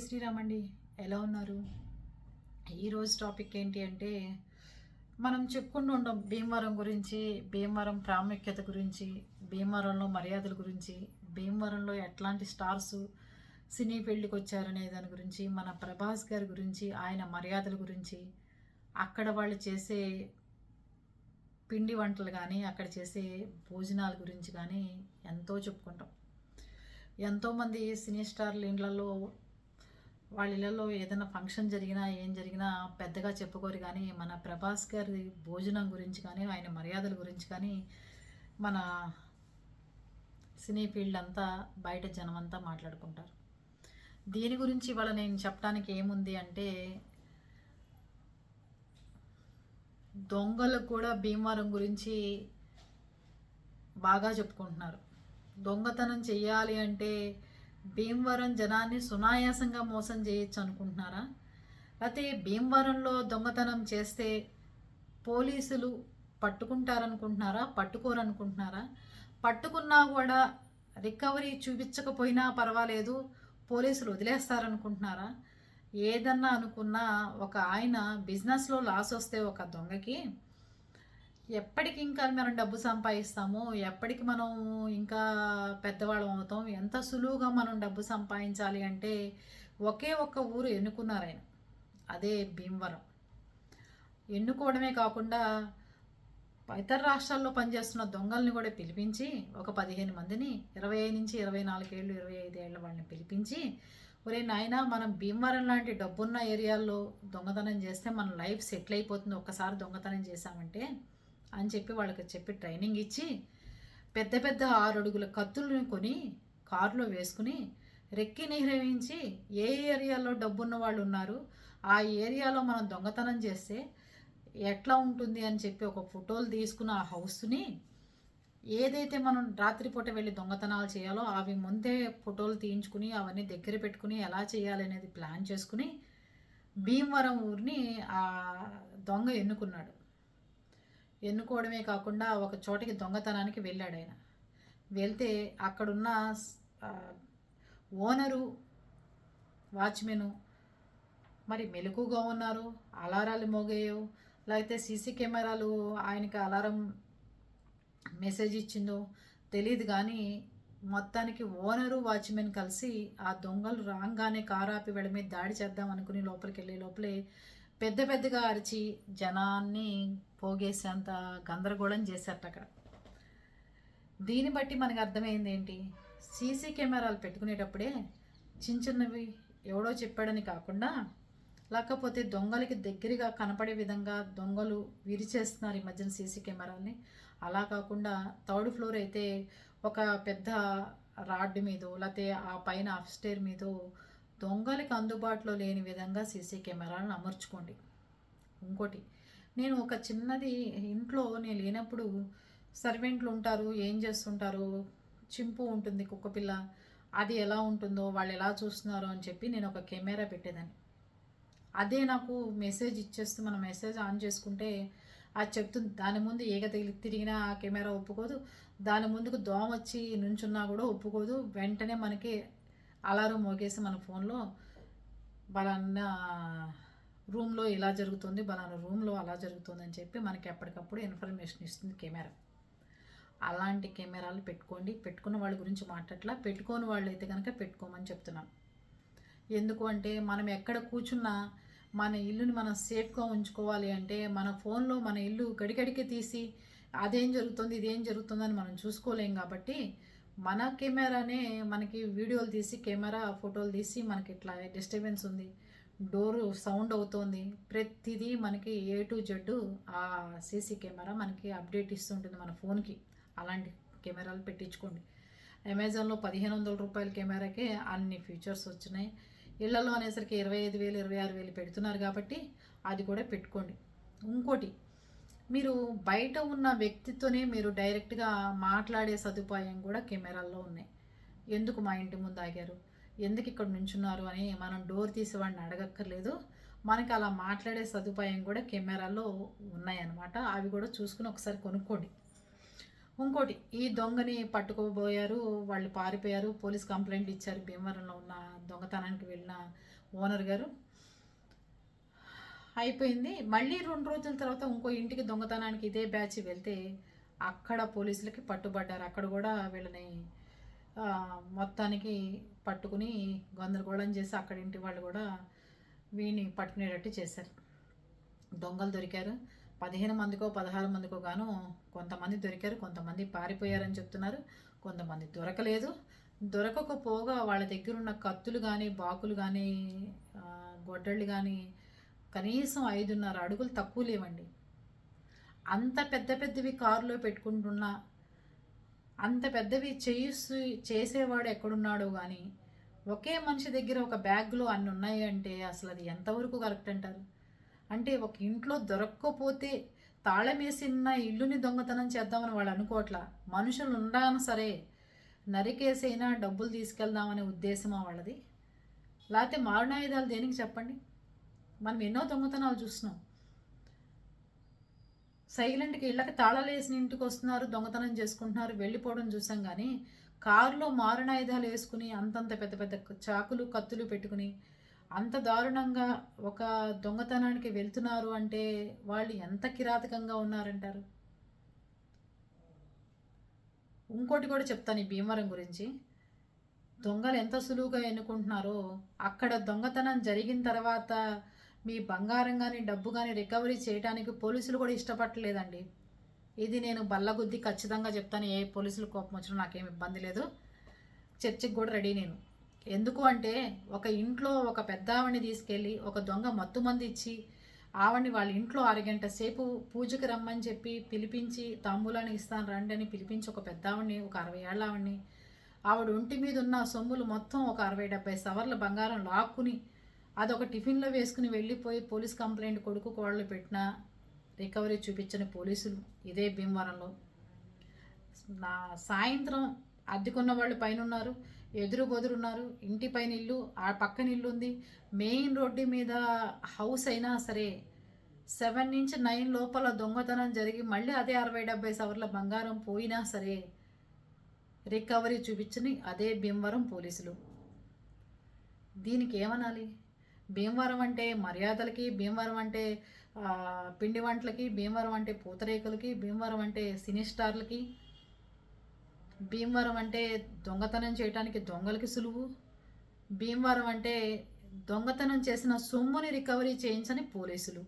శ్రీరామ్ అండి? ఎలా ఉన్నారు? ఈరోజు టాపిక్ ఏంటి అంటే మనం చెప్పుకుంటూ ఉంటాం భీమవరం గురించి భీమవరం ప్రాముఖ్యత గురించి భీమవరంలో మర్యాదల గురించి భీమవరంలో ఎట్లాంటి స్టార్స్ సినీ ఫీల్డ్కి వచ్చారనే దాని గురించి మన ప్రభాస్ గారి గురించి ఆయన మర్యాదల గురించి అక్కడ వాళ్ళు చేసే పిండి వంటలు కానీ అక్కడ చేసే భోజనాల గురించి కానీ ఎంతో చెప్పుకుంటాం. ఎంతోమంది సినీ స్టార్లు ఇండ్లలో వాళ్ళ ఇళ్ళలో ఏదైనా ఫంక్షన్ జరిగినా ఏం జరిగినా పెద్దగా చెప్పుకోరు కానీ మన ప్రభాస్ గారి భోజనం గురించి కానీ ఆయన మర్యాదల గురించి కానీ మన సినీ ఫీల్డ్ అంతా బయట జనమంతా మాట్లాడుకుంటారు. దీని గురించి ఇవాళ నేను చెప్పడానికి ఏముంది అంటే దొంగలు కూడా భీమవరం గురించి బాగా చెప్పుకుంటున్నారు. దొంగతనం చెయ్యాలి అంటే భీమవరం జనాన్ని సునాయాసంగా మోసం చేయొచ్చు అనుకుంటున్నారా? అయితే భీమవరంలో దొంగతనం చేస్తే పోలీసులు పట్టుకుంటారనుకుంటున్నారా? పట్టుకోరనుకుంటున్నారా? పట్టుకున్నా కూడా రికవరీ చూపించకపోయినా పర్వాలేదు పోలీసులు వదిలేస్తారనుకుంటున్నారా? ఏదన్నా అనుకున్నా ఒక ఆయన బిజినెస్లో లాస్ వస్తే ఒక దొంగకి ఎప్పటికి ఇంకా మనం డబ్బు సంపాదిస్తాము ఎప్పటికి మనం ఇంకా పెద్దవాళ్ళం అవుతాం ఎంత సులువుగా మనం డబ్బు సంపాదించాలి అంటే ఒకే ఒక్క ఊరు ఎన్నుకున్నారు ఆయన. అదే భీమవరం. ఎన్నుకోవడమే కాకుండా ఇతర రాష్ట్రాల్లో పనిచేస్తున్న దొంగల్ని కూడా పిలిపించి ఒక పదిహేను మందిని ఇరవై ఐదు నుంచి ఇరవై నాలుగేళ్ళు ఇరవై ఐదు ఏళ్ళ వాళ్ళని పిలిపించి ఒరే నాయన మనం భీమవరం లాంటి డబ్బున్న ఏరియాల్లో దొంగతనం చేస్తే మన లైఫ్ సెటిల్ అయిపోతుంది. ఒక్కసారి దొంగతనం చేశామంటే అని చెప్పి వాళ్ళకి చెప్పి ట్రైనింగ్ ఇచ్చి పెద్ద పెద్ద ఆరు అడుగుల కత్తులను కొని కారులో వేసుకుని రెక్కి నిహ్రవించి ఏ ఏరియాలో డబ్బున్న వాళ్ళు ఉన్నారు ఆ ఏరియాలో మనం దొంగతనం చేస్తే ఎట్లా ఉంటుంది అని చెప్పి ఒక ఫోటోలు తీసుకున్న ఆ హౌస్ని ఏదైతే మనం రాత్రిపూట వెళ్ళి దొంగతనాలు చేయాలో అవి ముందే ఫోటోలు తీయించుకుని అవన్నీ దగ్గర పెట్టుకుని ఎలా చేయాలి అనేది ప్లాన్ చేసుకుని భీమవరం ఊరిని ఆ దొంగ ఎన్నుకున్నాడు. ఎన్నుకోవడమే కాకుండా ఒక చోటికి దొంగతనానికి వెళ్ళాడు ఆయన. వెళ్తే అక్కడున్న ఓనరు వాచ్మెను మరి మెలకుగా ఉన్నారు అలారాలు మోగాయో లేకపోతే సీసీ కెమెరాలు ఆయనకి అలారం మెసేజ్ ఇచ్చిందో తెలియదు కానీ మొత్తానికి ఓనరు వాచ్మెన్ కలిసి ఆ దొంగలు రాగానే కారు ఆపి వీళ్ళ మీద దాడి చేద్దాం అనుకుని లోపలికి వెళ్ళే లోపలే పెద్ద పెద్దగా అరిచి జనాన్ని పోగేసేంత గందరగోళం చేశారట అక్కడ. దీన్ని బట్టి మనకు అర్థమైంది ఏంటి? సీసీ కెమెరాలు పెట్టుకునేటప్పుడే చిన్న చిన్నవి ఎవడో చెప్పాడని కాకుండా లేకపోతే దొంగలకి దగ్గరగా కనపడే విధంగా దొంగలు విరిచేస్తున్నారు ఈ మధ్యన సీసీ కెమెరాల్ని. అలా కాకుండా థర్డ్ ఫ్లోర్ అయితే ఒక పెద్ద రాడ్ మీద లేకపోతే ఆ పైన అప్స్టేర్ మీద దొంగలకి అందుబాటులో లేని విధంగా సీసీ కెమెరాలను అమర్చుకోండి. ఇంకోటి నేను ఒక చిన్నది ఇంట్లో నేను లేనప్పుడు సర్వెంట్లు ఉంటారు ఏం చేస్తుంటారు చింపు ఉంటుంది కుక్కపిల్ల అది ఎలా ఉంటుందో వాళ్ళు ఎలా చూస్తున్నారో అని చెప్పి నేను ఒక కెమెరా పెట్టేదాన్ని. అదే నాకు మెసేజ్ ఇచ్చేస్తూ మనం మెసేజ్ ఆన్ చేసుకుంటే అది చెప్తుంది. దాని ముందు ఏక తగిలి తిరిగినా ఆ కెమెరా ఒప్పుకోదు. దాని ముందుకు దోమ వచ్చి నుంచున్నా కూడా ఒప్పుకోదు. వెంటనే మనకి అలారం మోగేసి మన ఫోన్లో బలానా రూమ్లో ఇలా జరుగుతుంది బలానా రూమ్లో అలా జరుగుతుంది అని చెప్పి మనకి ఎప్పటికప్పుడు ఇన్ఫర్మేషన్ ఇస్తుంది కెమెరా. అలాంటి కెమెరాలు పెట్టుకోండి. పెట్టుకున్న వాళ్ళ గురించి మాట్లాడలా పెట్టుకోని వాళ్ళు అయితే కనుక పెట్టుకోమని చెప్తున్నాను ఎందుకు అంటే మనం ఎక్కడ కూర్చున్నా మన ఇల్లుని మనం సేఫ్గా ఉంచుకోవాలి అంటే మన ఫోన్లో మన ఇల్లు గడిగడికి తీసి అదేం జరుగుతుంది ఇదేం జరుగుతుందని మనం చూసుకోలేం కాబట్టి మన కెమెరానే మనకి వీడియోలు తీసి కెమెరా ఫోటోలు తీసి మనకి ఇట్లా డిస్టర్బెన్స్ ఉంది. డోరు సౌండ్ అవుతోంది. ప్రతిదీ మనకి ఏ టు జెడ్ ఆ సీసీ కెమెరా మనకి అప్డేట్ ఇస్తుంటుంది మన ఫోన్కి. అలాంటి కెమెరాలు పెట్టించుకోండి. అమెజాన్లో పదిహేను వందల రూపాయల కెమెరాకే అన్ని ఫీచర్స్ వచ్చినాయి. ఇళ్ళలో అనేసరికి ఇరవై ఐదు వేలు ఇరవై ఆరు వేలు పెడుతున్నారు కాబట్టి అది కూడా పెట్టుకోండి. ఇంకోటి మీరు బయట ఉన్న వ్యక్తితోనే మీరు డైరెక్ట్గా మాట్లాడే సదుపాయం కూడా కెమెరాల్లో ఉన్నాయి. ఎందుకు మా ఇంటి ముందు ఆగారు? ఎందుకు ఇక్కడ నుంచున్నారు అని మనం డోర్ తీసి వాడిని అడగక్కర్లేదు. మనకి అలా మాట్లాడే సదుపాయం కూడా కెమెరాలో ఉన్నాయన్నమాట. అవి కూడా చూసుకుని ఒకసారి కొనుక్కోండి. ఇంకోటి ఈ దొంగని పట్టుకోబోయారు వాళ్ళు పారిపోయారు పోలీస్ కంప్లైంట్ ఇచ్చారు భీమవరంలో ఉన్న దొంగతనానికి వెళ్ళిన ఓనర్ గారు. అయిపోయింది. మళ్ళీ రెండు రోజుల తర్వాత ఇంకో ఇంటికి దొంగతనానికి ఇదే బ్యాచ్ వెళ్తే అక్కడ పోలీసులకి పట్టుబడ్డారు. అక్కడ కూడా వీళ్ళని మొత్తానికి పట్టుకుని గందరగోళం చేసి అక్కడింటి వాళ్ళు కూడా వీడిని పట్టుకునేటట్టు చేశారు. దొంగలు దొరికారు. పదిహేను మందికో పదహారు మందికో గాను కొంతమంది దొరికారు. కొంతమంది పారిపోయారని చెప్తున్నారు. కొంతమంది దొరకలేదు. దొరకకపోగా వాళ్ళ దగ్గర ఉన్న కత్తులు కానీ బాకులు కానీ గొడ్డళ్ళు కానీ కనీసం ఐదున్నర అడుగులు తక్కువ లేవండి. అంత పెద్ద పెద్దవి కారులో పెట్టుకుంటున్నా అంత పెద్దవి చేయిస్తూ చేసేవాడు ఎక్కడున్నాడో కానీ ఒకే మనిషి దగ్గర ఒక బ్యాగ్లో అన్ని ఉన్నాయి అంటే అసలు అది ఎంతవరకు కరెక్ట్ అంటారు? అంటే ఒక ఇంట్లో దొరక్కపోతే తాళమేసిన ఇల్లుని దొంగతనం చేద్దామని వాళ్ళు అనుకోవట్లా. మనుషులు ఉండాలని సరే నరికేసైనా డబ్బులు తీసుకెళ్దామనే ఉద్దేశమా వాళ్ళది? లేకపోతే మారణాయుధాలు దేనికి చెప్పండి? మనం ఎన్నో దొంగతనాలు చూస్తున్నాం. సైలెంట్కి ఇళ్ళకి తాళాలు వేసిన ఇంటికి వస్తున్నారు దొంగతనం చేసుకుంటున్నారు వెళ్ళిపోవడం చూసాం కానీ కారులో మారణాయుధాలు వేసుకుని అంతంత పెద్ద పెద్ద చాకులు కత్తులు పెట్టుకుని అంత దారుణంగా ఒక దొంగతనానికి వెళ్తున్నారు అంటే వాళ్ళు ఎంత కిరాతకంగా ఉన్నారంటారు? ఇంకోటి కూడా చెప్తాను ఈ భీమవరం గురించి. దొంగలు ఎంత సులువుగా ఎన్నుకుంటున్నారో అక్కడ దొంగతనం జరిగిన తర్వాత మీ బంగారం కానీ డబ్బు కానీ రికవరీ చేయడానికి పోలీసులు కూడా ఇష్టపడలేదండి ఇది నేను బల్లగుద్ది ఖచ్చితంగా చెప్తాను. ఏ పోలీసులు కోపం వచ్చినా నాకేం ఇబ్బంది లేదు. చర్చికి కూడా రెడీ నేను. ఎందుకు అంటే ఒక ఇంట్లో ఒక పెద్ద ఆవిడని తీసుకెళ్ళి ఒక దొంగ మత్తు మంది ఇచ్చి ఆవిడని వాళ్ళ ఇంట్లో అరగంట సేపు పూజకి రమ్మని చెప్పి పిలిపించి తమ్ముళ్ళని ఇస్తాను రండి అని పిలిపించి ఒక పెద్ద ఆవిడని ఒక అరవై ఏళ్ళ ఆవిడని ఆవిడ ఒంటి మీద ఉన్న సొమ్ములు మొత్తం ఒక అరవై డెబ్బై సవర్ల బంగారం లాక్కుని అదొక టిఫిన్లో వేసుకుని వెళ్ళిపోయి పోలీస్ కంప్లైంట్ కొడుకు కోడలు పెట్టిన రికవరీ చూపించని పోలీసులు ఇదే భీమవరంలో. నా సాయంత్రం అద్దెకున్న వాళ్ళు పైన ఉన్నారు ఎదురు బొదురున్నారు ఇంటి పైన ఇల్లు ఆ పక్కన ఇల్లు ఉంది మెయిన్ రోడ్డు మీద హౌస్ అయినా సరే సెవెన్ నుంచి నైన్ లోపల దొంగతనం జరిగి మళ్ళీ అదే అరవై డెబ్బై సవర్ల బంగారం పోయినా సరే రికవరీ చూపించని అదే భీమవరం పోలీసులు. దీనికి ఏమనాలి? భీమవరం అంటే మర్యాదలకి భీమవరం అంటే పిండి వంటలకి భీమవరం అంటే పూతరేకులకి భీమవరం అంటే సినీ స్టార్లకి భీమవరం అంటే దొంగతనం చేయడానికి దొంగలకి సులువు భీమవరం అంటే దొంగతనం చేసిన సొమ్ముని రికవరీ చేయించని పోలీసులు.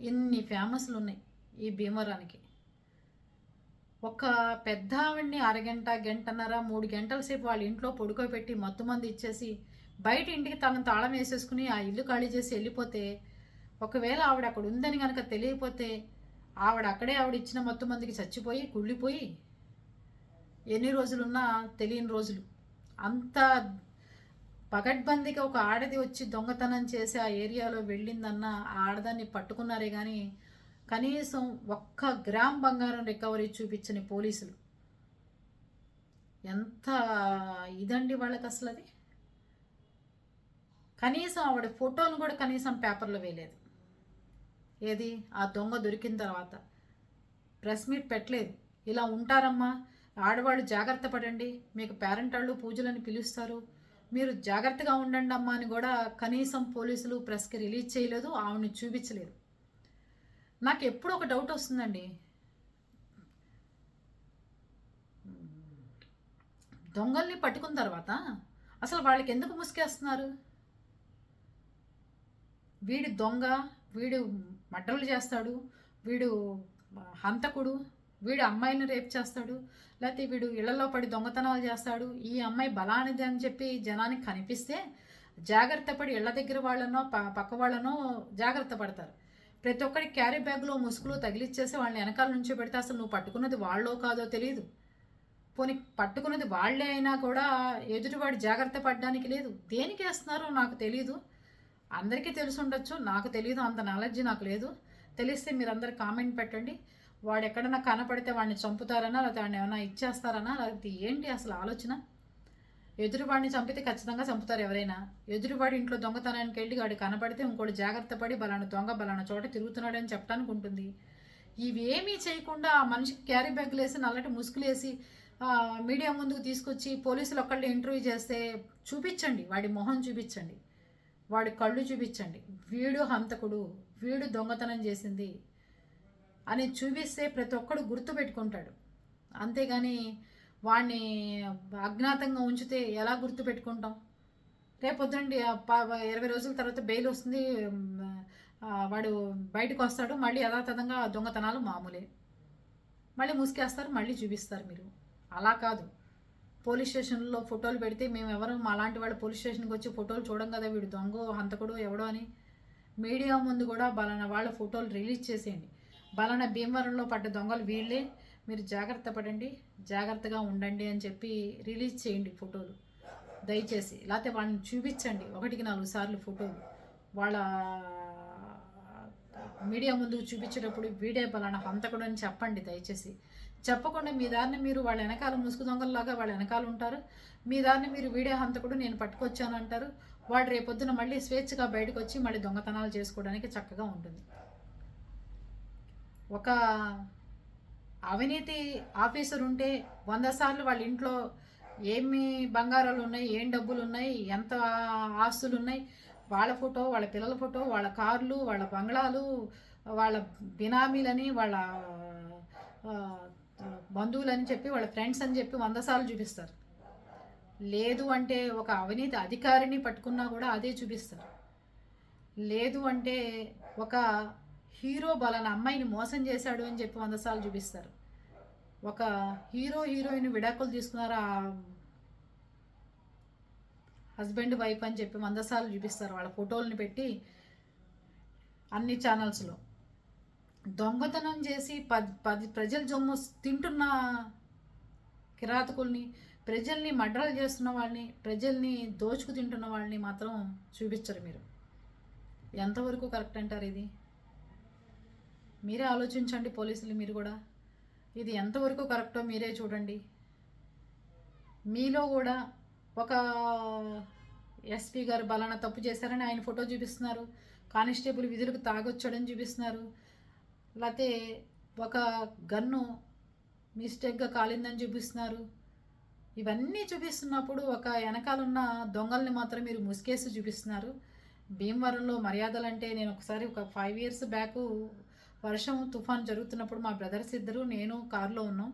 ఇన్ని ఫేమస్లు ఉన్నాయి ఈ భీమవరానికి. ఒక పెద్ద ఆవిడ్ని అరగంట గంటన్నర మూడు గంటల సేపు వాళ్ళ ఇంట్లో పడుకోబెట్టి మత్తు మంది ఇచ్చేసి బయట ఇంటికి తన తాళం వేసేసుకుని ఆ ఇల్లు ఖాళీ చేసి వెళ్ళిపోతే ఒకవేళ ఆవిడ అక్కడ ఉందని కనుక తెలియకపోతే ఆవిడ అక్కడే ఆవిడ ఇచ్చిన మొత్తం మందికి చచ్చిపోయి కుళ్ళిపోయి ఎన్ని రోజులున్నా తెలియని రోజులు. అంత పగడ్బందీగా ఒక ఆడది వచ్చి దొంగతనం చేసి ఆ ఏరియాలో వెళ్ళిందన్న ఆ ఆడదాన్ని పట్టుకున్నారే కానీ కనీసం ఒక్క గ్రామ్ బంగారం రికవరీ చూపించని పోలీసులు. ఎంత ఇదండి వాళ్ళకి అసలు అది కనీసం ఆవిడ ఫోటోను కూడా కనీసం పేపర్లో వేయలేదు. ఏది? ఆ దొంగ దొరికిన తర్వాత. ప్రెస్ మీట్ పెట్టలేదు. ఇలా ఉంటారమ్మా. ఆడవాళ్ళు జాగ్రత్త పడండి. మీకు పేరెంట్ వాళ్ళు పూజలని పిలుస్తారు. మీరు జాగ్రత్తగా ఉండండి అమ్మా అని కూడా కనీసం పోలీసులు ప్రెస్కి రిలీజ్ చేయలేదు. ఆవిడని చూపించలేదు. నాకు ఎప్పుడు ఒక డౌట్ వస్తుందండి. దొంగల్ని పట్టుకున్న తర్వాత అసలు వాళ్ళకి ఎందుకు ముసుకేస్తున్నారు? వీడు దొంగ వీడు మడ్రలు చేస్తాడు వీడు హంతకుడు వీడు అమ్మాయిని రేప్ చేస్తాడు లేకపోతే వీడు ఇళ్ళలో పడి దొంగతనాలు చేస్తాడు ఈ అమ్మాయి బలానిది అని చెప్పి జనానికి కనిపిస్తే జాగ్రత్త పడి ఇళ్ళ దగ్గర వాళ్ళనో పక్క వాళ్ళనో జాగ్రత్త పడతారు. ప్రతి ఒక్కరి క్యారీ బ్యాగ్లో ముసుగులో తగిలిచ్చేసి వాళ్ళని వెనకాల నుంచి పెడితే అసలు నువ్వు పట్టుకున్నది వాళ్ళో కాదో తెలియదు పోనీ పట్టుకున్నది వాళ్ళే అయినా కూడా ఎదుటివాడు జాగ్రత్త పడడానికి లేదు. దేనికి వేస్తున్నారో నాకు తెలియదు అందరికీ తెలిసి ఉండొచ్చు నాకు తెలియదు అంత నాలెడ్జ్ నాకు లేదు. తెలిస్తే మీరు అందరు కామెంట్ పెట్టండి. వాడు ఎక్కడన్నా కనపడితే వాడిని చంపుతారనా లేకపోతే వాడిని ఏమైనా ఇచ్చేస్తారనా లేకపోతే ఏంటి అసలు ఆలోచన? ఎదురువాడిని చంపితే ఖచ్చితంగా చంపుతారు ఎవరైనా. ఎదురువాడి ఇంట్లో దొంగతనానికి వెళ్ళి వాడు కనపడితే ఇంకోటి జాగ్రత్త పడి బలానా దొంగ బలానా చోట తిరుగుతున్నాడని చెప్పడానికి ఉంటుంది. ఇవేమీ చేయకుండా ఆ మనిషికి క్యారీ బ్యాగ్లు వేసి నల్లటి ముసుగులేసి ఆ, మీడియా ముందుకు తీసుకొచ్చి పోలీసులు ఒక్కళ్ళు ఇంటర్వ్యూ చేస్తే చూపించండి. వాడి మొహం చూపించండి. వాడి కళ్ళు చూపించండి. వీడు హంతకుడు వీడు దొంగతనం చేసింది అని చూపిస్తే ప్రతి ఒక్కడు గుర్తు పెట్టుకుంటాడు. అంతేగాని వాడిని అజ్ఞాతంగా ఉంచితే ఎలా గుర్తు పెట్టుకుంటాం? రేపొద్దుండి ఇరవై రోజుల తర్వాత బెయిల్ వస్తుంది వాడు బయటకు వస్తాడు మళ్ళీ యథాతథంగా దొంగతనాలు మామూలే. మళ్ళీ ముసుకేస్తారు మళ్ళీ చూపిస్తారు మీరు. అలా కాదు. పోలీస్ స్టేషన్లో ఫోటోలు పెడితే మేము ఎవరు మా వాళ్ళు పోలీస్ స్టేషన్కి వచ్చి ఫోటోలు చూడం కదా వీడు దొంగ హంతకుడు ఎవడో అని మీడియా ముందు కూడా బలానా వాళ్ళ ఫోటోలు రిలీజ్ చేసేయండి. బలానా భీమవరంలో పడ్డ దొంగలు వీళ్ళే. మీరు జాగ్రత్త పడండి జాగ్రత్తగా ఉండండి అని చెప్పి రిలీజ్ చేయండి ఫోటోలు. దయచేసి. లేకపోతే వాళ్ళని చూపించండి. ఒకటికి నాలుగు సార్లు ఫోటోలు. వాళ్ళ మీడియా ముందు చూపించేటప్పుడు వీడే బలానా హంతకుడు అని చెప్పండి దయచేసి. చెప్పకుండా మీ దారిని మీరు వాళ్ళ వెనకాల ముసుగు దొంగల్లాగా వాళ్ళ వెనకాల ఉంటారు. మీ దారిని మీరు వీడే హంతకుడు నేను పట్టుకొచ్చాను అంటారు. వాడు రేపొద్దున మళ్ళీ స్వేచ్ఛగా బయటకు వచ్చి మళ్ళీ దొంగతనాలు చేసుకోవడానికి చక్కగా ఉంటుంది. ఒక అవినీతి ఆఫీసర్ ఉంటే వంద సార్లు వాళ్ళ ఇంట్లో ఏమి బంగారాలు ఉన్నాయి ఏం డబ్బులు ఉన్నాయి ఎంత ఆస్తులు ఉన్నాయి వాళ్ళ ఫోటో వాళ్ళ పిల్లల ఫోటో వాళ్ళ కార్లు వాళ్ళ బంగ్లాలు వాళ్ళ బినామీలని వాళ్ళ బంధువులని చెప్పి వాళ్ళ ఫ్రెండ్స్ అని చెప్పి వంద సార్లు చూపిస్తారు. లేదు అంటే ఒక అవినీతి అధికారిని పట్టుకున్నా కూడా అదే చూపిస్తారు. లేదు అంటే ఒక హీరో బలన అమ్మాయిని మోసం చేశాడు అని చెప్పి వంద సార్లు చూపిస్తారు. ఒక హీరో హీరోయిన్ విడాకులు తీసుకున్నారు? ఆ హస్బెండ్ వైఫ్ అని చెప్పి వంద సార్లు చూపిస్తారు. వాళ్ళ ఫోటోలను పెట్టి అన్ని ఛానల్స్లో దొంగతనం చేసి పది పది ప్రజల జొమ్ము తింటున్న కిరాతకుల్ని ప్రజల్ని మడ్రలు చేస్తున్న వాళ్ళని ప్రజల్ని దోచుకు తింటున్న వాళ్ళని మాత్రం చూపించరు మీరు. ఎంతవరకు కరెక్ట్ అంటారు ఇది? మీరే ఆలోచించండి పోలీసులు మీరు కూడా. ఇది ఎంతవరకు కరెక్టో మీరే చూడండి. మీలో కూడా ఒక ఎస్పీ గారు బలానా తప్పు చేశారని ఆయన ఫోటో చూపిస్తున్నారు. కానిస్టేబుల్ విధులకు తాగొచ్చాడని చూపిస్తున్నారు. లేకపోతే ఒక గన్ను మిస్టేక్గా కాలిందని చూపిస్తున్నారు. ఇవన్నీ చూపిస్తున్నప్పుడు ఒక వెనకాలన్న దొంగల్ని మాత్రం మీరు ముసుకేసి చూపిస్తున్నారు. భీమవరంలో మర్యాదలు అంటే నేను ఒకసారి ఒక ఫైవ్ ఇయర్స్ బ్యాక్ వర్షం తుఫాన్ జరుగుతున్నప్పుడు మా బ్రదర్స్ ఇద్దరు నేను కారులో ఉన్నాం.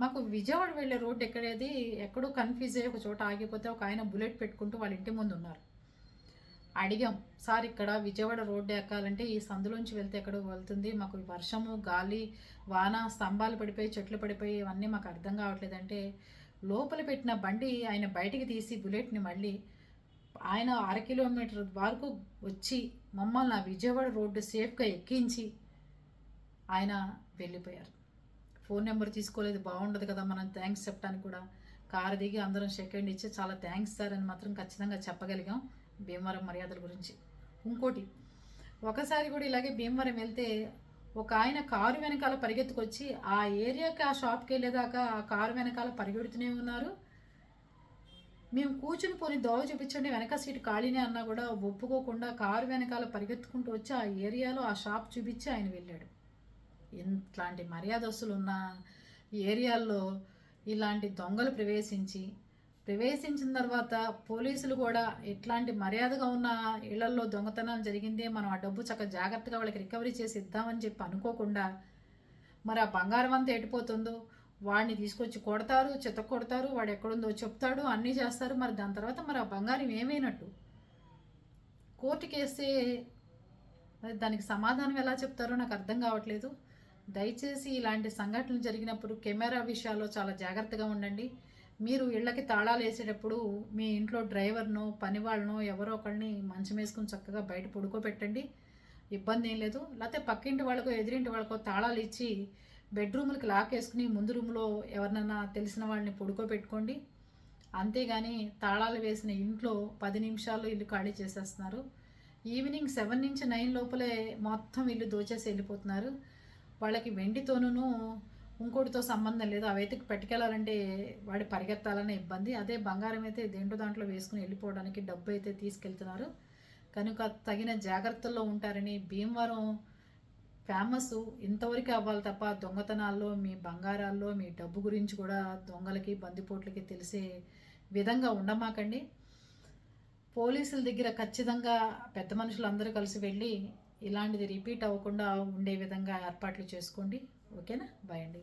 మాకు విజయవాడ వెళ్ళే రోడ్ ఎక్కడేది ఎక్కడో కన్ఫ్యూజ్ అయ్యి ఒక చోట ఆగిపోతే ఒక ఆయన బుల్లెట్ పెట్టుకుంటూ వాళ్ళ ఇంటి ముందు ఉన్నారు. అడిగాం సార్ ఇక్కడ విజయవాడ రోడ్డు ఎక్కాలంటే ఈ సందులోంచి వెళ్తే ఎక్కడో వెళ్తుంది. మాకు వర్షము గాలి వాన స్తంభాలు పడిపోయి చెట్లు పడిపోయి ఇవన్నీ మాకు అర్థం కావట్లేదంటే లోపల పెట్టిన బండి ఆయన బయటికి తీసి బుల్లెట్ని మళ్ళీ ఆయన అర కిలోమీటర్ వరకు వచ్చి మమ్మల్ని ఆ విజయవాడ రోడ్డు సేఫ్గా ఎక్కించి ఆయన వెళ్ళిపోయారు. ఫోన్ నెంబర్ తీసుకోలేదు బాగుండదు కదా మనం థ్యాంక్స్ చెప్పడానికి కూడా. కారు దిగి అందరం సెకండ్ ఇచ్చి చాలా థ్యాంక్స్ సార్ అని మాత్రం ఖచ్చితంగా చెప్పగలిగాం. భీమవరం మర్యాదల గురించి. ఇంకోటి ఒకసారి కూడా ఇలాగే భీమవరం వెళ్తే ఒక ఆయన కారు వెనకాల పరిగెత్తుకొచ్చి ఆ ఏరియాకి ఆ షాప్కి వెళ్ళేదాకా ఆ కారు వెనకాల పరిగెడుతూనే ఉన్నారు. మేము కూర్చుని పోని దోవ చూపించండి వెనక సీట్ ఖాళీనే అన్నా కూడా ఒప్పుకోకుండా కారు వెనకాల పరిగెత్తుకుంటూ వచ్చి ఆ ఏరియాలో ఆ షాప్ చూపించి ఆయన వెళ్ళాడు. ఇట్లాంటి మర్యాదస్తులు ఉన్న ఏరియాల్లో ఇలాంటి దొంగలు ప్రవేశించి ప్రవేశించిన తర్వాత పోలీసులు కూడా ఎట్లాంటి మర్యాదగా ఉన్న ఇళ్ళలో దొంగతనం జరిగిందే మనం ఆ డబ్బు చక్కగా జాగ్రత్తగా వాళ్ళకి రికవరీ చేసి ఇద్దామని చెప్పి అనుకోకుండా మరి ఆ బంగారం అంతా ఎడిపోతుందో వాడిని తీసుకొచ్చి కొడతారు చెత్త కొడతారు వాడు ఎక్కడుందో చెప్తాడు అన్నీ చేస్తారు. మరి దాని తర్వాత మరి ఆ బంగారం ఏమైనట్టు? కోర్టుకి వేస్తే మరి దానికి సమాధానం ఎలా చెప్తారో నాకు అర్థం కావట్లేదు. దయచేసి ఇలాంటి సంఘటనలు జరిగినప్పుడు కెమెరా విషయాల్లో చాలా జాగ్రత్తగా ఉండండి. మీరు ఇళ్ళకి తాళాలు వేసేటప్పుడు మీ ఇంట్లో డ్రైవర్నో పని వాళ్ళనో ఎవరో ఒకరిని మంచం వేసుకుని చక్కగా బయట పడుకోబెట్టండి. ఇబ్బంది ఏం లేదు. లేకపోతే పక్కింటి వాళ్ళకో ఎదిరింటి వాళ్ళకో తాళాలు ఇచ్చి బెడ్రూమ్లకి లాక్ వేసుకుని ముందు రూమ్లో ఎవరినైనా తెలిసిన వాళ్ళని పడుకోబెట్టుకోండి. అంతేగాని తాళాలు వేసిన ఇంట్లో పది నిమిషాలు ఇల్లు ఖాళీ చేసేస్తున్నారు. ఈవినింగ్ సెవెన్ నుంచి నైన్ లోపలే మొత్తం ఇల్లు దోచేసి వెళ్ళిపోతున్నారు. వాళ్ళకి వెండితోనూ ఇంకోటితో సంబంధం లేదు. అవైతే పట్టుకెళ్ళాలంటే వాడి పరిగెత్తాలనే ఇబ్బంది. అదే బంగారం అయితే దేంట్లో దాంట్లో వేసుకుని వెళ్ళిపోవడానికి డబ్బు అయితే తీసుకెళ్తున్నారు. కనుక తగిన జాగ్రత్తల్లో ఉంటారని భీమవరం ఫేమస్. ఇంతవరకు అవ్వాలి తప్ప దొంగతనాల్లో మీ బంగారాల్లో మీ డబ్బు గురించి కూడా దొంగలకి బందిపోట్లకి తెలిసే విధంగా ఉండమాకండి. పోలీసుల దగ్గర ఖచ్చితంగా పెద్ద మనుషులు అందరూ కలిసి వెళ్ళి ఇలాంటిది రిపీట్ అవ్వకుండా ఉండే విధంగా ఏర్పాట్లు చేసుకోండి. ఓకేనా? బాయ్ అండి.